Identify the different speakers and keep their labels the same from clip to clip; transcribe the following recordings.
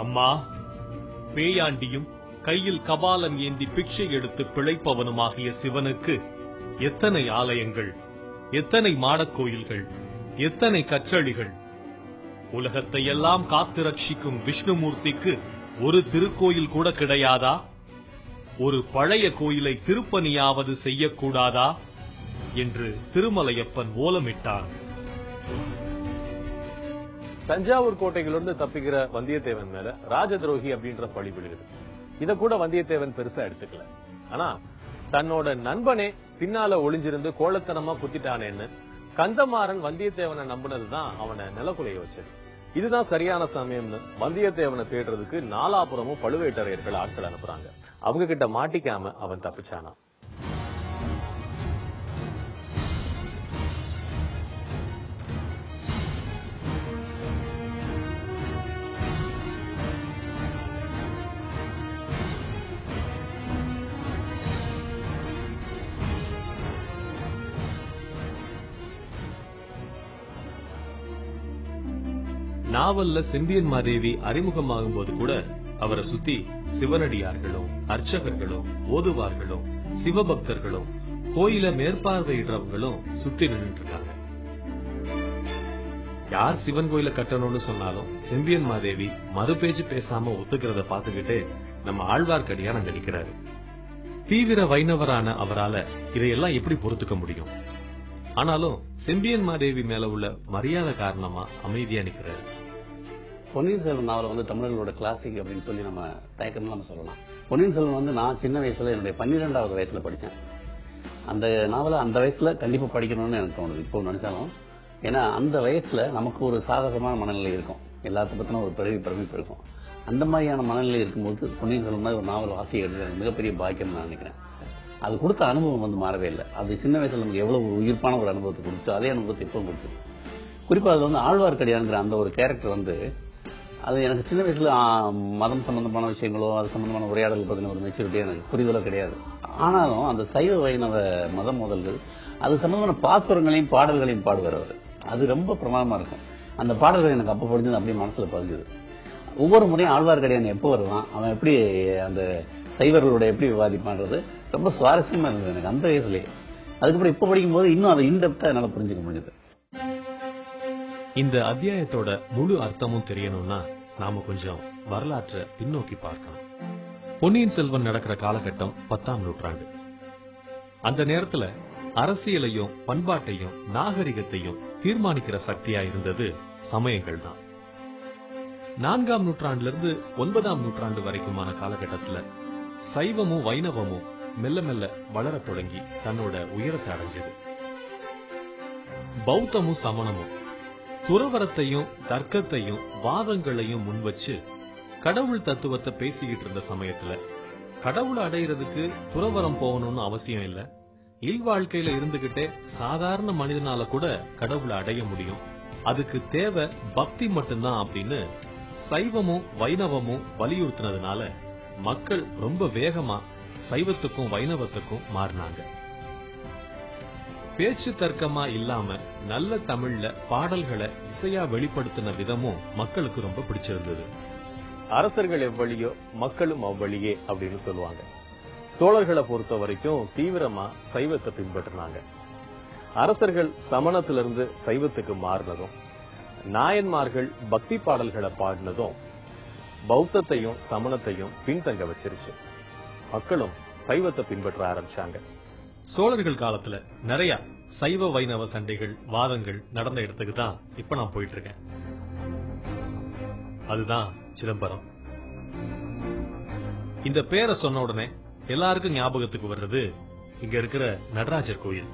Speaker 1: அம்மா பேயாண்டியும் கையில் கபாலம் ஏந்தி பிச்சை எடுத்து பிழைப்பவனுமாகிய சிவனுக்கு எத்தனை ஆலயங்கள் எத்தனை மாடக் கோயில்கள் எத்தனை கச்சளிகள் உலகத்தை எல்லாம் காத்து ரட்சிக்கும் விஷ்ணுமூர்த்திக்கு ஒரு திருக்கோயில் கூட கிடையாதா? ஒரு பழைய கோயிலை திருப்பணியாவது செய்யக்கூடாதா? என்று திருமலையப்பன் ஓலமிட்டான்.
Speaker 2: தஞ்சாவூர் கோட்டையிலிருந்து தப்பிக்கிற வந்தியத்தேவன் மேல ராஜ துரோகி அப்படின்ற பழி விழுகுது. இத கூட வந்தியத்தேவன் பெருசா எடுத்துக்கல. ஆனா தன்னோட நண்பனே பின்னால ஒளிஞ்சிருந்து கோலத்தனமா குத்திட்டானேன்னு கந்தமாறன் வந்தியத்தேவனை நம்பினதுதான் அவனை நிலக்குலைய வச்சது. இதுதான் சரியான சமயம்னு வந்தியத்தேவனை தேடுறதுக்கு நாலாபுரமும் பழுவேட்டரையர்கள் ஆட்கள் அனுப்புறாங்க. அவங்க கிட்ட மாட்டிக்காம அவன் தப்பிச்சானா
Speaker 1: நாவல்ல செம்பியன் மாதேவி அறிமுகமாகும் போது கூட அவரை சுத்தி சிவனடியார்களும் அர்ச்சகர்களும் ஓதுவார்களும் சிவபக்தர்களும் கோயில மேற்பார்வையிடுறவங்களும் சுத்தி நின்று இருக்காங்க யார் சிவன் கோயில கட்டணும்னு சொன்னாலும் செம்பியன் மாதேவி மறு பேச்சு பேசாம ஒத்துக்கிறத பாத்துக்கிட்டு நம்ம ஆழ்வார்க்கடியான நினைக்கிறாரு தீவிர வைணவரான அவரால இதையெல்லாம் எப்படி பொறுத்துக்க முடியும்? ஆனாலும் செம்பியன் மாதேவி மேல உள்ள மரியாதை காரணமா அமைதியா நிக்கிறாரு.
Speaker 3: பொன்னியின் செல்வன் நாவலை வந்து தமிழர்களோட கிளாசிக் அப்படின்னு சொல்லி நம்ம தயக்கம் நம்ம சொல்லலாம். பொன்னியின் செல்வன் வந்து நான் சின்ன வயசுல என்னுடைய பன்னிரெண்டாவது வயசுல படித்தேன். அந்த நாவலை அந்த வயசுல கண்டிப்பா படிக்கணும்னு எனக்கு தோணுது. இப்போ நினைச்சாலும் ஏன்னா அந்த வயசுல நமக்கு ஒரு சாகசமான மனநிலை இருக்கும். எல்லாத்த பத்தின ஒரு பிறவி பிரமிப்பு இருக்கும். அந்த மாதிரியான மனநிலை இருக்கும்போது பொன்னியின் செல்வன் ஒரு நாவல் வாசிக்கிறது எனக்கு மிகப்பெரிய பாக்கியம் நான் நினைக்கிறேன். அது கொடுத்த அனுபவம் வந்து மாறவே இல்லை. அது சின்ன வயசுல நமக்கு எவ்வளவு உயிர்ப்பான ஒரு அனுபவத்தை கொடுத்து அதே அனுபவத்தை இப்போ கொடுத்து குறிப்பா அது வந்து ஆழ்வார்க்கடியாங்கிற அந்த ஒரு கேரக்டர் வந்து அது எனக்கு சின்ன வயசுல மதம் சம்பந்தமான விஷயங்களோ அது சம்பந்தமான உரையாடல் பத்தின ஒரு மெச்சூரிட்டி எனக்கு புரிதலோ கிடையாது. ஆனாலும் அந்த சைவ வைணவ மதம் முதல்கள் அது சம்பந்தமான பாசுரங்களையும் பாடல்களையும் பாடுவார் அவர். அது ரொம்ப பிரமாதமா இருக்கும். அந்த பாடல்கள் எனக்கு அப்ப படிஞ்சது அப்படியே மனசுல பதிஞ்சுது. ஒவ்வொரு முறையும் ஆழ்வார்க்கடியான் எப்போ வருவான்? அவன் எப்படி அந்த சைவர்களோட எப்படி விவாதிப்பான்றது? ரொம்ப சுவாரஸ்யமா இருந்தது எனக்கு அந்த வயசுலயே. அதுக்கப்புறம் இப்ப படிக்கும்போது இன்னும் அதை இன்டெப்தா என்னால புரிஞ்சுக்க முடிஞ்சது.
Speaker 1: இந்த அத்தியாயத்தோட முழு அர்த்தமும் தெரியணும்னா நாம கொஞ்சம் வரலாற்றை பின்னோக்கி பார்க்கணும். பொன்னியின் செல்வன் நடக்கிற காலகட்டம் பத்தாம் நூற்றாண்டு. அந்த நேரத்துல அரசியலையும் பண்பாட்டையும் நாகரிகத்தையும் தீர்மானிக்கிற சக்தியா இருந்தது சமயங்கள் தான். நான்காம் நூற்றாண்டுல இருந்து ஒன்பதாம் நூற்றாண்டு வரைக்குமான காலகட்டத்துல சைவமும் வைணவமும் மெல்ல மெல்ல வளரத் தொடங்கி தன்னோட உயரத்தை அடைஞ்சது. பௌத்தமும் சமணமும். துறவரத்தையும் தர்க்கத்தையும் வாதங்களையும் முன்வச்சு கடவுள் தத்துவத்தை பேசிக்கிட்டு இருந்த சமயத்துல கடவுளை அடையிறதுக்கு துறவரம் போகணும்னு அவசியம் இல்ல. இல்வாழ்க்கையில இருந்துகிட்டே சாதாரண மனிதனால கூட கடவுளை அடைய முடியும். அதுக்கு தேவை பக்தி மட்டும்தான் அப்படின்னு சைவமும் வைணவமும் வலியுறுத்தினதுனால மக்கள் ரொம்ப வேகமா சைவத்துக்கும் வைணவத்துக்கும் மாறினாங்க. பேச்சு தர்க்கமா இல்லாம நல்ல தமிழ்ல பாடல்களை இசையா வெளிப்படுத்தின விதமும் மக்களுக்கு ரொம்ப பிடிச்சிருந்தது.
Speaker 2: அரசர்கள் எவ்வழியோ மக்களும் அவ்வழியே அப்படின்னு சொல்லுவாங்க. சோழர்களை பொறுத்த வரைக்கும் தீவிரமா சைவத்தை பின்பற்றினாங்க. அரசர்கள் சமணத்திலிருந்து சைவத்துக்கு மாறினதும் நாயன்மார்கள் பக்தி பாடல்களை பாடினதும் பௌத்தத்தையும் சமணத்தையும் பின்தங்க வச்சிருச்சு. மக்களும் சைவத்தை பின்பற்ற ஆரம்பிச்சாங்க.
Speaker 1: சோழர்கள் காலத்துல நிறைய சைவ வைணவ சண்டைகள் வாதங்கள் நடந்த இடத்துக்கு தான் இப்ப நான் போயிட்டு இருக்கேன் அதுதான் சிதம்பரம். இந்த பேரை சொன்ன உடனே எல்லாருக்கும் ஞாபகத்துக்கு வர்றது இங்க இருக்கிற நடராஜர் கோயில்.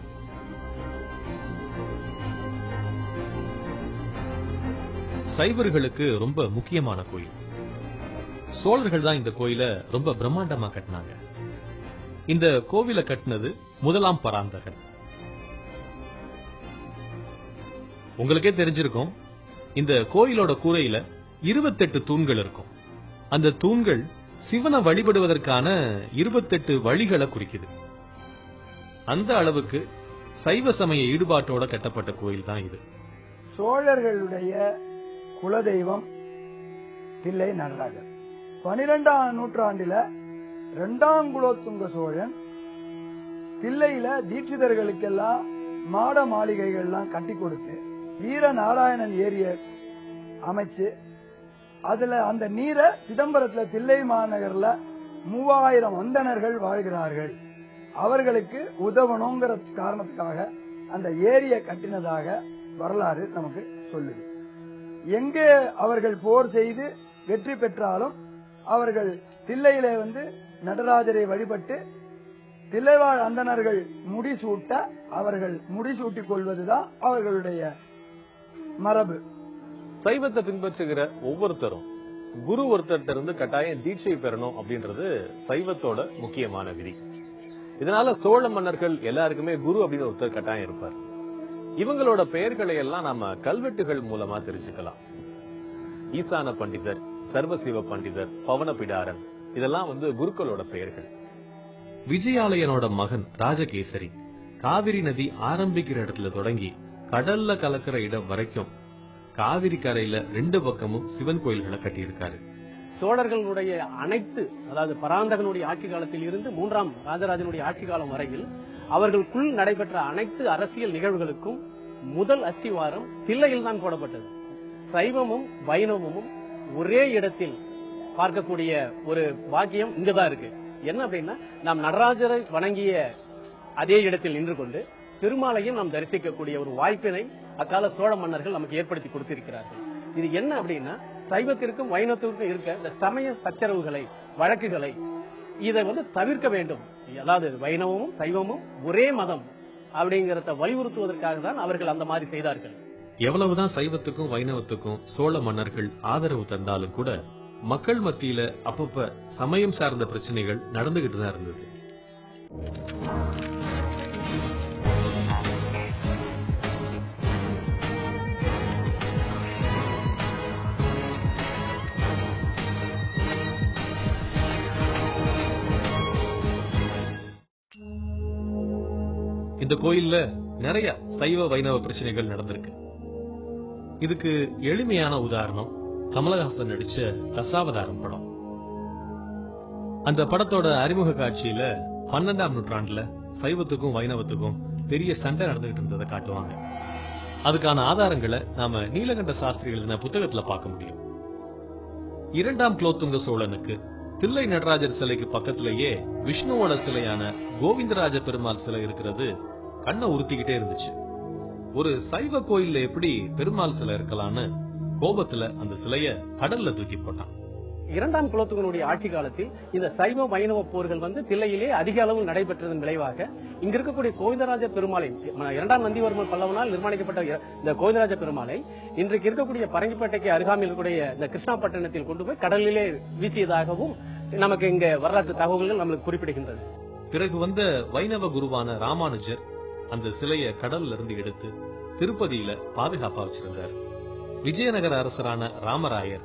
Speaker 1: சைவர்களுக்கு ரொம்ப முக்கியமான கோயில். சோழர்கள் தான் இந்த கோயிலை ரொம்ப பிரம்மாண்டமா கட்டினாங்க. இந்த கோவில கட்டினது முதலாம் பராந்தகன். உங்களுக்கே தெரிஞ்சிருக்கும் இந்த கோயிலோட கூரையில இருபத்தெட்டு தூண்கள் இருக்கும். அந்த தூண்கள் சிவனை வழிபடுவதற்கான இருபத்தெட்டு வழிகளை குறிக்குது. அந்த அளவுக்கு சைவ சமய ஈடுபாட்டோட கட்டப்பட்ட கோயில் தான் இது.
Speaker 4: சோழர்களுடைய குலதெய்வம் தில்லை நடராஜர் பனிரெண்டாம் நூற்றாண்டில இரண்டாம் குலோத்துங்க சோழன் தில்லையில தீட்சிதர்களுக்கெல்லாம் மாட மாளிகைகள்லாம் கட்டி கொடுத்து வீர நாராயணன் ஏரிய அமைச்சு அதுல அந்த நீரை சிதம்பரத்துல தில்லை மாநகர்ல மூவாயிரம் வந்தனர்கள் வாழ்கிறார்கள். அவர்களுக்கு உதவணுங்கிற காரணத்துக்காக அந்த ஏரியை கட்டினதாக வரலாறு நமக்கு சொல்லுது. எங்கே அவர்கள் போர் செய்து வெற்றி பெற்றாலும் அவர்கள் தில்லையிலே வந்து நடராஜரை வழிபட்டு தில்லைவாழ் அந்தணர்கள் முடிசூட்ட அவர்கள் முடிசூட்டிக் கொள்வதுதான் அவர்களுடைய மரபு.
Speaker 2: சைவத்தை பின்பற்றுகிற ஒவ்வொருத்தரும் குரு ஒருத்தர்கிட்ட இருந்து கட்டாயம் தீட்சை பெறணும் அப்படின்றது சைவத்தோட முக்கியமான விதி. இதனால சோழ மன்னர்கள் எல்லாருக்குமே குரு அப்படின்னு ஒருத்தர் கட்டாயம் இருப்பார். இவங்களோட பெயர்களை எல்லாம் நாம கல்வெட்டுகள் மூலமா தெரிஞ்சுக்கலாம். ஈசான பண்டிதர் சர்வசிவ பண்டிதர் பவனபிடாரன் இதெல்லாம் வந்து குருக்களோட பெயர்கள்.
Speaker 1: விஜயாலயனோட மகன் ராஜகேசரி காவிரி நதி ஆரம்பிக்கிற இடத்துல தொடங்கி கடல்ல கலக்கிற இடம் வரைக்கும் காவிரி கரையில ரெண்டு பக்கமும் சிவன் கோயில்களை கட்டியிருக்காரு.
Speaker 5: சோழர்களுடைய அனைத்து அதாவது பராந்தகனுடைய ஆட்சி காலத்தில் இருந்து மூன்றாம் ராஜராஜனுடைய ஆட்சி காலம் வரையில் அவர்களுக்குள் நடைபெற்ற அனைத்து அரசியல் நிகழ்வுகளுக்கும் முதல் அஸ்திவாரம் தில்லையில் தான் போடப்பட்டது. சைவமும் வைணவமும் ஒரே இடத்தில் பார்க்கக்கூடிய ஒரு பாக்கியம் இங்கதான் இருக்கு. என்ன அப்படின்னா நாம் நடராஜரை வணங்கிய அதே இடத்தில் நின்று கொண்டு பெருமாளையும் நாம் தரிசிக்கக்கூடிய ஒரு வாய்ப்பினை அக்கால சோழ மன்னர்கள் நமக்கு ஏற்படுத்தி கொடுத்திருக்கிறார்கள். இது என்ன அப்படின்னா சைவத்திற்கும் வைணவத்திற்கும் இருக்க இந்த சமய சச்சரவுகளை வழக்குகளை இதை வந்து தவிர்க்க வேண்டும். அதாவது வைணவமும் சைவமும் ஒரே மதம் அப்படிங்கறத வலியுறுத்துவதற்காக தான் அவர்கள் அந்த மாதிரி செய்தார்கள்.
Speaker 1: எவ்வளவுதான் சைவத்துக்கும் வைணவத்துக்கும் சோழ மன்னர்கள் ஆதரவு தந்தாலும் கூட மக்கள் மத்தியில அப்பப்ப சமயம் சார்ந்த பிரச்சனைகள் நடந்துகிட்டு தான் இருந்தது. இந்த கோயில்ல நிறைய சைவ வைணவ பிரச்சனைகள் நடந்திருக்கு. இதுக்கு எளிமையான உதாரணம் கமலஹாசன் நடிச்ச தசாவதாரம் படம். அந்த படத்தோட அறிமுக காட்சியில பன்னெண்டாம் நூற்றாண்டுல சைவத்துக்கும் வைணவத்துக்கும் பெரிய சண்டை நடந்துகிட்டு இருந்ததை காட்டுவாங்க. அதுக்கான ஆதாரங்களை நாம நீலகண்ட சாஸ்திரி எழுதின புத்தகத்துல பார்க்க முடியும். இரண்டாம் குலோத்துங்க சோழனுக்கு தில்லை நடராஜர் சிலைக்கு பக்கத்திலேயே விஷ்ணுவோட சிலையான கோவிந்தராஜ பெருமாள் சிலை இருக்கிறது கண்ணை உறுத்திக்கிட்டே இருந்துச்சு. ஒரு சைவ கோயில்ல எப்படி பெருமாள் சிலை இருக்கலாம்னு கோபத்துல அந்த சிலைய கடல்ல தூக்கி போட்டான்.
Speaker 5: இரண்டாம் குலோத்துங்கனுடைய ஆட்சி காலத்தில் இந்த சைவ வைணவ போர்கள் வந்து தில்லையிலே அதிக அளவு நடைபெற்றதன் விளைவாக இங்க இருக்கக்கூடிய கோவிந்தராஜ பெருமாளை இரண்டாம் நந்திவர்மன் பல்லவனால் நிர்மாணிக்கப்பட்ட இந்த கோவிந்தராஜ பெருமாளை இன்றைக்கு இருக்கக்கூடிய பரங்கிப்பேட்டைக்கு அருகாமையில் இருக்கக்கூடிய இந்த கிருஷ்ணாப்பட்டினத்தில் கொண்டு போய் கடலிலே வீசியதாகவும் நமக்கு இங்க வரலாற்று தகவல்கள் நம்மளுக்கு குறிப்பிடுகின்றது.
Speaker 1: பிறகு வந்த வைணவ குருவான ராமானுஜர் அந்த சிலையை கடல்ல இருந்து எடுத்து திருப்பதியில பாதுகாப்பா வச்சிருந்தார். விஜயநகர அரசரான ராமராயர்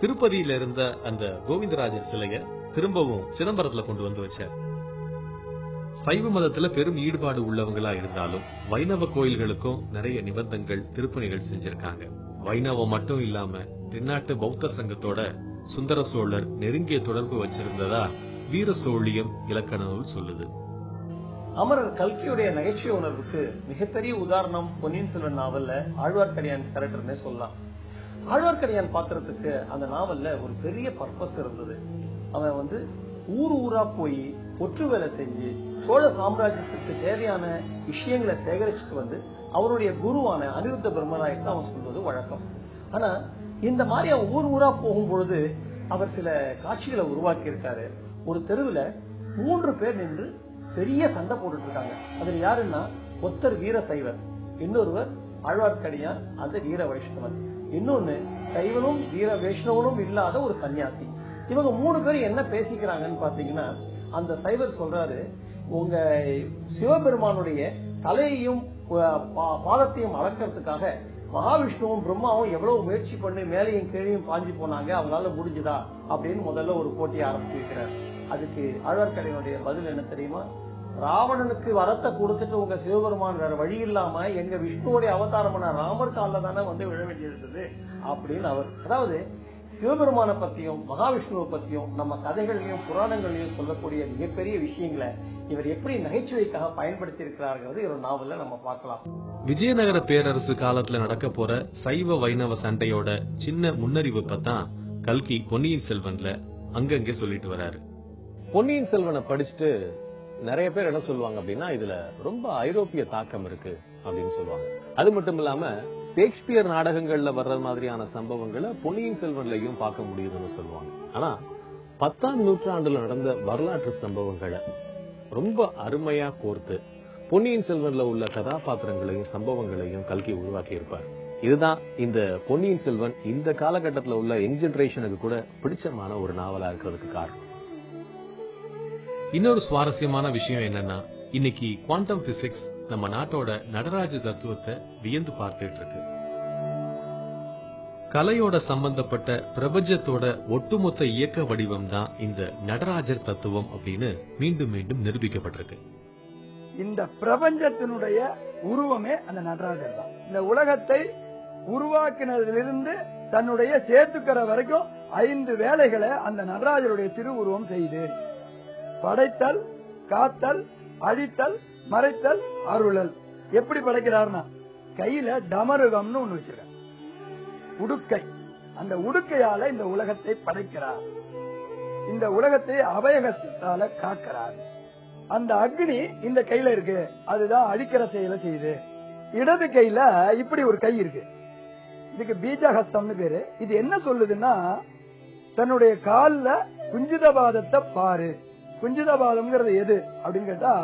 Speaker 1: திருப்பதியில இருந்த அந்த கோவிந்தராஜர் சிலைய திரும்பவும் சிதம்பரத்துல கொண்டு வந்து வச்சார். சைவ மதத்துல பெரும் ஈடுபாடு உள்ளவங்களா இருந்தாலும் வைணவ கோயில்களுக்கும் நிறைய நிபந்தங்கள் திருப்பணிகள் செஞ்சிருக்காங்க. வைணவம் மட்டும் இல்லாம தென்னாட்டு பௌத்த சங்கத்தோட சுந்தர சோழர் நெருங்கிய தொடர்பு வச்சிருந்ததா வீர சோழியம் இலக்கண நூல் சொல்லுது.
Speaker 6: அமரர் கல்கியுடைய நகைச்சுவை உணர்வுக்கு மிகப்பெரிய உதாரணம் பொன்னியின் செல்வன் நாவல்ல ஆழ்வார்க்கடியான் கேரக்டர்னே சொல்லலாம். ஆழ்வார்க்கடியான் பாத்திரத்துக்கு அந்த நாவல்ல ஒரு பெரிய பர்பஸ் இருந்தது. அவன் வந்து ஊர் ஊரா போய் ஒற்று வேலை செஞ்சு சோழ சாம்ராஜ்யத்துக்கு தேவையான விஷயங்களை சேகரிச்சுட்டு வந்து அவருடைய குருவான அனிருத்த பிரம்மராயத்தை அவன் சொல்வது வழக்கம். ஆனா இந்த மாதிரி அவன் ஊர் ஊரா போகும் பொழுது அவர் சில காட்சிகளை உருவாக்கி இருக்காரு ஒரு தெருவுல மூன்று பேர் நின்று பெரிய சண்டை போட்டுட்டு இருக்காங்க அதுல யாருன்னா ஒத்தர் வீர சைவர் இன்னொருவர் ஆழ்வார்க்கடியான் அந்த வீர வைஷ்ணவன். இன்னொன்னு சைவனும் வீர வைஷ்ணவனும் இல்லாத ஒரு சன்னியாசி இவங்க மூணு பேரும் என்ன பேசிக்கிறாங்கன்னு பாத்தீங்கன்னா அந்த சைவர் சொல்றாரு உங்க சிவபெருமானுடைய தலையையும் பா- பாதத்தையும் அளக்கிறதுக்காக மகாவிஷ்ணுவும் பிரம்மாவும் எவ்வளவு முயற்சி பண்ணி மேலையும் கீழையும் பாஞ்சு போனாங்க அவங்களால முடிஞ்சுதா? அப்படின்னு முதல்ல ஒரு போட்டியை ஆரம்பிச்சு வைக்கிறார் அதுக்கு ஆழ்வார்க்கடியனுடைய பதில் என்ன தெரியுமா? ராவணனுக்கு வரத்தை கொடுத்துட்டு உங்க சிவபெருமான் வேற வழி இல்லாம எங்க விஷ்ணுவோடைய அவதாரமான ராமர் காலில் தானே வந்து விழ வேண்டியிருந்தது அப்படின்னு அவர். அதாவது சிவபெருமானை பத்தியும் மகாவிஷ்ணுவை பத்தியும் நம்ம கதைகள்லயும் புராணங்கள்லயும் சொல்லக்கூடிய மிகப்பெரிய விஷயங்களை இவர் எப்படி நகைச்சுவைக்காக பயன்படுத்தி இருக்கிறார்கள் இவர் நாவல்ல நம்ம பார்க்கலாம்.
Speaker 1: விஜயநகர பேரரசு காலத்துல நடக்க போற சைவ வைணவ சண்டையோட சின்ன முன்னறிவு தான் கல்கி பொன்னியின் செல்வன்ல அங்கங்க சொல்லிட்டு வராரு.
Speaker 2: பொன்னியின் செல்வனை படிச்சுட்டு நிறைய பேர் என்ன சொல்லுவாங்க அப்படின்னா இதுல ரொம்ப ஐரோப்பிய தாக்கம் இருக்கு அப்படின்னு சொல்லுவாங்க. அது மட்டும் இல்லாம ஷேக்ஸ்பியர் நாடகங்கள்ல வர்ற மாதிரியான சம்பவங்களை பொன்னியின் செல்வன்லயும் பார்க்க முடியுதுன்னு சொல்லுவாங்க. ஆனா பத்தாம் நூற்றாண்டுல நடந்த வரலாற்று சம்பவங்களை ரொம்ப அருமையா கோர்த்து பொன்னியின் செல்வன்ல உள்ள கதாபாத்திரங்களையும் சம்பவங்களையும் கல்கி உருவாக்கி இருப்பார் இதுதான் இந்த பொன்னியின் செல்வன் இந்த காலகட்டத்தில் உள்ள யங் ஜெனரேஷனுக்கு கூட பிடிச்சமான ஒரு நாவலா இருக்கிறதுக்கு காரணம்.
Speaker 1: இன்னொரு சுவாரஸ்யமான விஷயம் என்னன்னா இன்னைக்கு குவாண்டம் பிசிக்ஸ் நம்ம நாட்டோட நடராஜ தத்துவத்தை வியந்து பார்த்துட்டு இருக்கு. கலையோட சம்பந்தப்பட்ட பிரபஞ்சத்தோட ஒட்டுமொத்த இயக்க வடிவம் தான் இந்த நடராஜர் தத்துவம் அப்படின்னு மீண்டும் மீண்டும் நிரூபிக்கப்பட்டிருக்கு.
Speaker 4: இந்த பிரபஞ்சத்தினுடைய உருவமே அந்த நடராஜர் தான். இந்த உலகத்தை உருவாக்கினதிலிருந்து தன்னுடைய சேர்த்துக்கிற வரைக்கும் ஐந்து வேலைகளை அந்த நடராஜருடைய திருவுருவம் செய்து படைத்தல் காத்தல் அழித்தல் மறைத்தல் அருளல். எப்படி படைக்கிறார்னா கையில டமருகம்னு ஒண்ணு வச்சிருக்க உடுக்கை. அந்த உடுக்கையால இந்த உலகத்தை படைக்கிறார். இந்த உலகத்தை அபயகத்தால காக்கிறார். அந்த அக்னி இந்த கையில இருக்கு. அதுதான் அழிக்கிற செயலை செய்யுது. இடது கையில இப்படி ஒரு கை இருக்கு. இதுக்கு பீஜஹஸ்தம்னு பேரு. இது என்ன சொல்லுதுன்னா தன்னுடைய கால்ல குஞ்சிதபாதத்தை பாரு. குஞ்சிதபாதம்ங்கிறது எது அப்படின்னு கேட்டா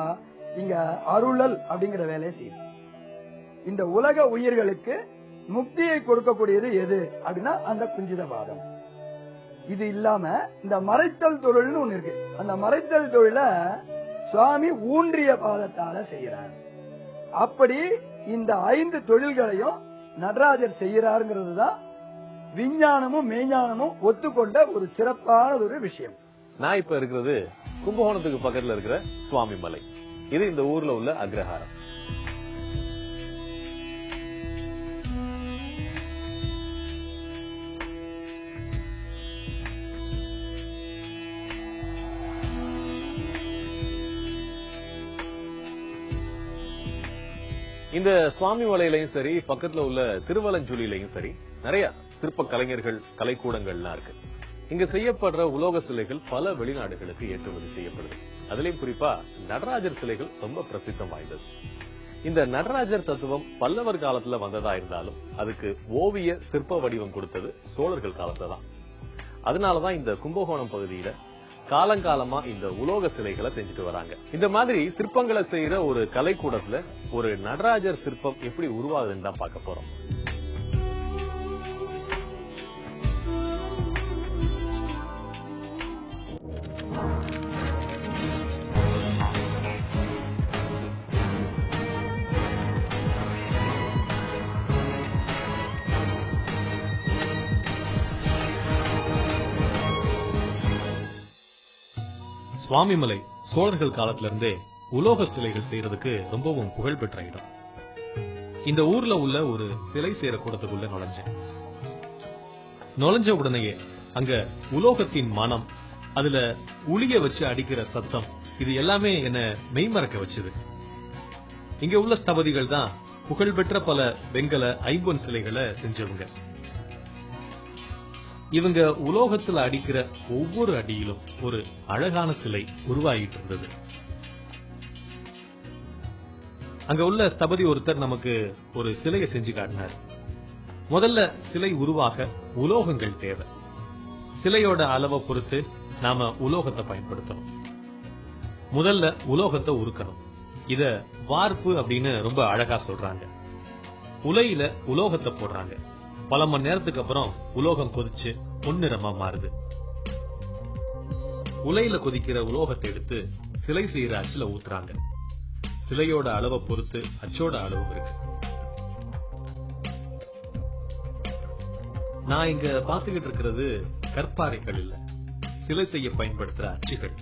Speaker 4: இங்க அருளல் அப்படிங்கிற வேலையை செய்யும் இந்த உலக உயிர்களுக்கு முக்தியை கொடுக்கக்கூடியது எது அப்படின்னா அந்த குஞ்சிதபாதம் இது இல்லாம இந்த மறைத்தல் தொழில்னு ஒண்ணு இருக்கு. அந்த மறைத்தல் தொழில சுவாமி ஊன்றிய பாதத்தால செய்யறார் அப்படி இந்த ஐந்து தொழில்களையும் நடராஜர் செய்யறாருங்கிறது தான் விஞ்ஞானமும் மெய்ஞானமும் ஒத்துக்கொண்ட ஒரு சிறப்பான ஒரு விஷயம்.
Speaker 2: நான் இப்ப இருக்கிறது கும்பகோணத்துக்கு பக்கத்துல இருக்கிற சுவாமி மலை. இது இந்த ஊர்ல உள்ள அக்ரஹாரம். இந்த சுவாமி மலையிலையும் சரி பக்கத்துல உள்ள திருவலஞ்சுழிலையும் சரி நிறைய சிற்ப கலைஞர்கள் கலைக்கூடங்கள்லாம் இருக்கு. இங்க செய்யப்படுற உலோக சிலைகள் பல வெளிநாடுகளுக்கு ஏற்றுமதி செய்யப்படுது. அதுலயும் குறிப்பா நடராஜர் சிலைகள் ரொம்ப பிரசித்தம் வாய்ந்தது. இந்த நடராஜர் தத்துவம் பல்லவர் காலத்துல வந்ததா இருந்தாலும் அதுக்கு ஓவிய சிற்ப வடிவம் கொடுத்தது சோழர்கள் காலத்துல தான். அதனாலதான் இந்த கும்பகோணம் பகுதியில காலங்காலமா இந்த உலோக சிலைகளை செஞ்சுட்டு வராங்க. இந்த மாதிரி சிற்பங்களை செய்யற ஒரு கலைக்கூடத்துல ஒரு நடராஜர் சிற்பம் எப்படி உருவாகுதுன்னு தான் பார்க்க போறோம்.
Speaker 1: சுவாமிமலை சோழர்கள் காலத்துல இருந்தே உலோக சிலைகள் செய்யறதுக்கு ரொம்பவும் புகழ்பெற்ற இடம். இந்த ஊர்ல உள்ள ஒரு சிலை செய்யற கூடத்துக்குள்ள நுழைஞ்சேன். நுழைஞ்ச உடனேயே அங்க உலோகத்தின் மனம் அதுல உளிய வச்சு அடிக்கிற சத்தம் இது எல்லாமே என்ன மெய்மறக்க வச்சது. இங்க உள்ள ஸ்தபதிகள் தான் புகழ்பெற்ற பல வெங்கல ஐம்பொன் சிலைகளை செஞ்சவங்க. இவங்க உலோகத்துல அடிக்கிற ஒவ்வொரு அடியிலும் ஒரு அழகான சிலை உருவாகிட்டு இருந்தது. அங்க உள்ள ஸ்தபதி ஒருத்தர் நமக்கு ஒரு சிலையை செஞ்சு காட்டினார். முதல்ல சிலை உருவாக உலோகங்கள் தேவை. சிலையோட அளவை பொறுத்து நாம உலோகத்தை பயன்படுத்தணும். முதல்ல உலோகத்தை உருக்கணும். இத வார்ப்பு அப்படின்னு ரொம்ப அழகா சொல்றாங்க. உலையில உலோகத்தை போடுறாங்க. பல மணி நேரத்துக்கு அப்புறம் உலோகம் கொதிச்சு பொன்னிறமா மாறுது. உலையில கொதிக்கிற உலோகத்தை எடுத்து சிலை செய்யற அச்சுல ஊத்துறாங்க. சிலையோட அளவை பொறுத்து அச்சோட அளவு இருக்கு. நான் இங்க பாத்துக்கிட்டு இருக்கிறது கற்பாறைகள் இல்ல. சிலை செய்ய பயன்படுத்துற அச்சுகள்.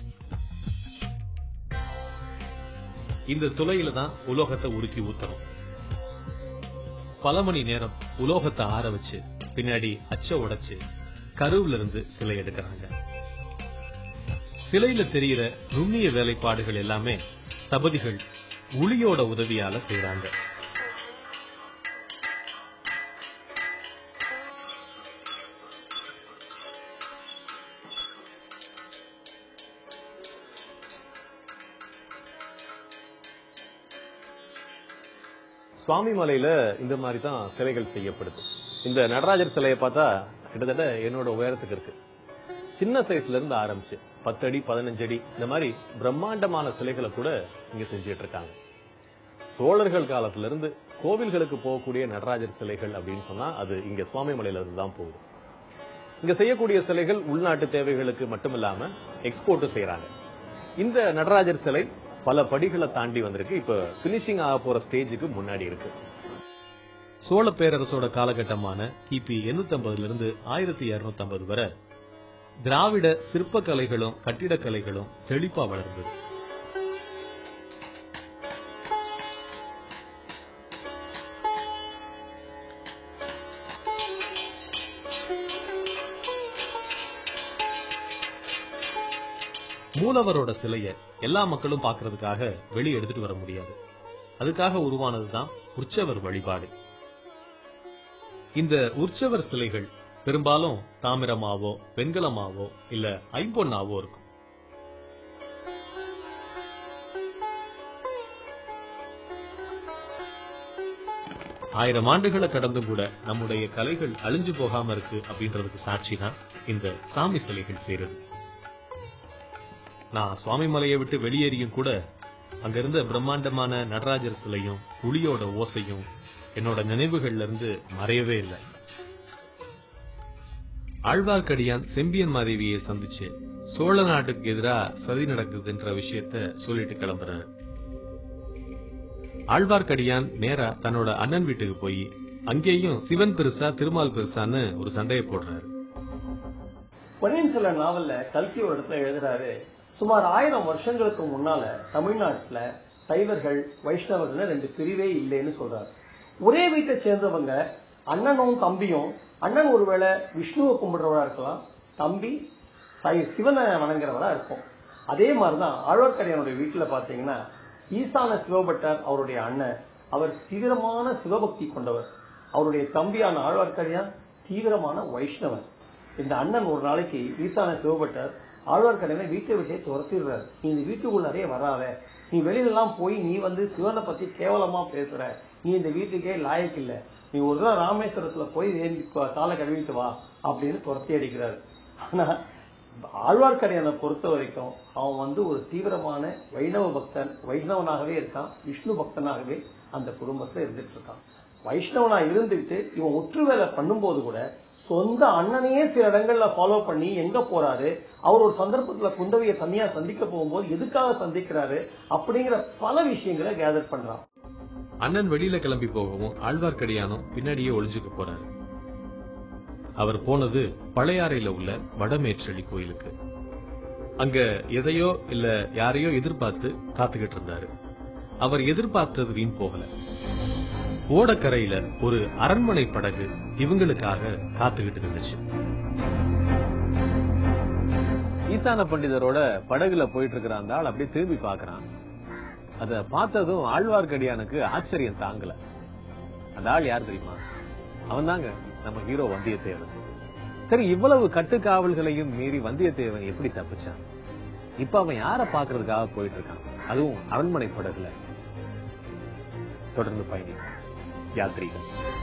Speaker 1: இந்த துளையில தான் உலோகத்தை உருக்கி ஊத்தணும். பல மணி நேரம் உலோகத்தை ஆற வச்சு பின்னாடி அச்ச உடைச்சு கருவுல இருந்து சிலை எடுக்கிறாங்க. சிலையில தெரியிற நுண்ணிய வேலைப்பாடுகள் எல்லாமே சபதிகள் உளியோட உதவியால செய்யறாங்க
Speaker 2: சுவாமி மலையில இந்த மாதிரி தான் சிலைகள் செய்யப்படுது. இந்த நடராஜர் சிலையை பார்த்தா கிட்டத்தட்ட என்னோட உயரத்துக்கு இருக்கு. சின்ன சைஸ்ல இருந்து ஆரம்பிச்சு பத்து அடி பதினஞ்சு அடி இந்த மாதிரி பிரம்மாண்டமான சிலைகளை கூட இங்க செஞ்சுட்டு இருக்காங்க. சோழர்கள் காலத்துல இருந்து கோவில்களுக்கு போகக்கூடிய நடராஜர் சிலைகள் அப்படின்னு சொன்னா அது இங்க சுவாமி மலையில இருந்து தான் போகுது. இங்க செய்யக்கூடிய சிலைகள் உள்நாட்டு தேவைகளுக்கு மட்டுமில்லாம எக்ஸ்போர்ட் செய்யறாங்க. இந்த நடராஜர் சிலை பல படிகளை தாண்டி வந்திருக்கு. இப்ப பினிஷிங் ஆக போற ஸ்டேஜுக்கு முன்னாடி இருக்கு.
Speaker 1: சோழ பேரரசோட காலகட்டமான கிபி 850 இருந்து ஆயிரத்தி இருநூத்தி வரை திராவிட சிற்பக்கலைகளும் கட்டிடக்கலைகளும் செழிப்பா வளர்ந்தது. மூலவரோட சிலைய எல்லா மக்களும் பாக்குறதுக்காக வெளியே எடுத்துட்டு வர முடியாது. அதுக்காக உருவானதுதான் உற்சவர் வழிபாடு. இந்த உற்சவர் சிலைகள் பெரும்பாலும் தாமிரமாவோ வெண்கலமாவோ இல்ல ஐம்பொன்னாவோ இருக்கும். ஆயிரம் ஆண்டுகளை கடந்தும் கூட நம்முடைய கலைகள் அழிஞ்சு போகாம இருக்கு அப்படின்றதுக்கு சாட்சி தான் இந்த சாமி சிலைகள் செய்யறது நான் சுவாமி மலையை விட்டு வெளியேறியும் கூட அங்க இருந்த பிரம்மாண்டமான நடராஜர் சிலையும் புலியோட ஓசையும் என்னோட நினைவுகள்ல இருந்து மறையவே இல்லை. ஆழ்வார்க்கடியான் செம்பியன் மாதேவியை சந்திச்சு சோழ நாட்டுக்கு எதிரா சதி நடக்குதுன்ற விஷயத்த சொல்லிட்டு கிளம்புறாரு. ஆழ்வார்க்கடியான் நேரா தன்னோட அண்ணன் வீட்டுக்கு போய் அங்கேயும் சிவன் பெருசா திருமால் பெருசான்னு ஒரு சண்டையை போடுறாரு.
Speaker 6: பொன்னியின் செல்வன் நாவல்ல கல்கி ஒரு இடத்துல எழுதுறாரு சுமார் ஆயிரம் வருஷங்களுக்கு முன்னால தமிழ்நாட்டுல சைவர்கள் வைஷ்ணவர்கள் ரெண்டு பிரிவே இல்லைன்னு சொல்றாரு. ஒரே வீட்டை சேர்ந்தவங்க அண்ணனும் தம்பியும் அண்ணன் ஒருவேளை விஷ்ணுவை கும்பிடுறவரா இருக்கலாம் தம்பி சை- சிவனை வணங்குறவரா இருக்கும் அதே மாதிரிதான் ஆழ்வார்க்கடியானுடைய வீட்டுல பாத்தீங்கன்னா ஈசான சிவபட்டர் அவருடைய அண்ணன் அவர் தீவிரமான சிவபக்தி கொண்டவர். அவருடைய தம்பியான ஆழ்வார்க்கடியான் தீவிரமான வைஷ்ணவன். இந்த அண்ணன் ஒரு நாளைக்கு ஈசான சிவபட்டர் ஆழ்வார்க்கடியானை வீட்டை விட்டே துரத்திடுறாரு. நீ இந்த வீட்டுக்குள்ளாரே வராத. நீ வெளியில எல்லாம் போய் நீ வந்து சிவனை பத்தி கேவலமா பேசுற. நீ இந்த வீட்டுக்கே லாயக்கு இல்ல. நீ ஒரு தடவை ராமேஸ்வரத்துல போய் வேண்டி காலை கழுவிட்டு வா அப்படின்னு துரத்தி அடிக்கிறாரு. ஆனா ஆழ்வார்க்கடியானை பொறுத்த வரைக்கும் அவன் வந்து ஒரு தீவிரமான வைணவ பக்தன் வைஷ்ணவனாகவே இருக்கான் விஷ்ணு பக்தனாகவே அந்த குடும்பத்துல இருந்துட்டு இருக்கான். வைஷ்ணவனா இருந்துட்டு இவன் ஒற்று வேலை பண்ணும்போது கூட சொந்த அண்ணனையே சில இடங்கள்ல ஃபாலோ பண்ணி எங்க போறாரு? அவர் ஒரு சந்தர்ப்பத்துல குந்தவையை தனியா சந்திக்க போகும்போது எதுக்காக சந்திக்கிறாரு? அப்படிங்கிற பல விஷயங்களை கேதர் பண்றான்.
Speaker 1: அண்ணன் வெளியில கிளம்பி போகவும் ஆழ்வார்க்கடியானும் பின்னாடியே ஒளிஞ்சுக்க போறாரு. அவர் போனது பழையாறையில உள்ள வடமேற்றளி கோயிலுக்கு. அங்க எதையோ இல்ல யாரையோ எதிர்பார்த்து காத்துக்கிட்டு இருந்தாரு. அவர் எதிர்பார்த்தது வீண் போகல. ஓடக்கரையில ஒரு அரண்மனை படகு இவங்களுக்காக காத்துக்கிட்டு இருந்துச்சு.
Speaker 2: ஈசான பண்டிதரோட படகுல போயிட்டு இருக்கிற அந்த ஆள் அப்படியே திரும்பி பாக்குறான் அத பார்த்ததும் ஆழ்வார்க்கடியானுக்கு ஆச்சரியம் தாங்கல. அந்த ஆள் யார் தெரியுமா? அவன் தாங்க நம்ம ஹீரோ வந்தியத்தேவன். சரி இவ்வளவு கட்டுக்காவல்களையும் மீறி வந்தியத்தேவன் எப்படி தப்பிச்சான்? இப்ப அவன் யார பாக்குறதுக்காக போயிட்டு இருக்கான் அதுவும் அரண்மனை படகுல. தொடர்ந்து de.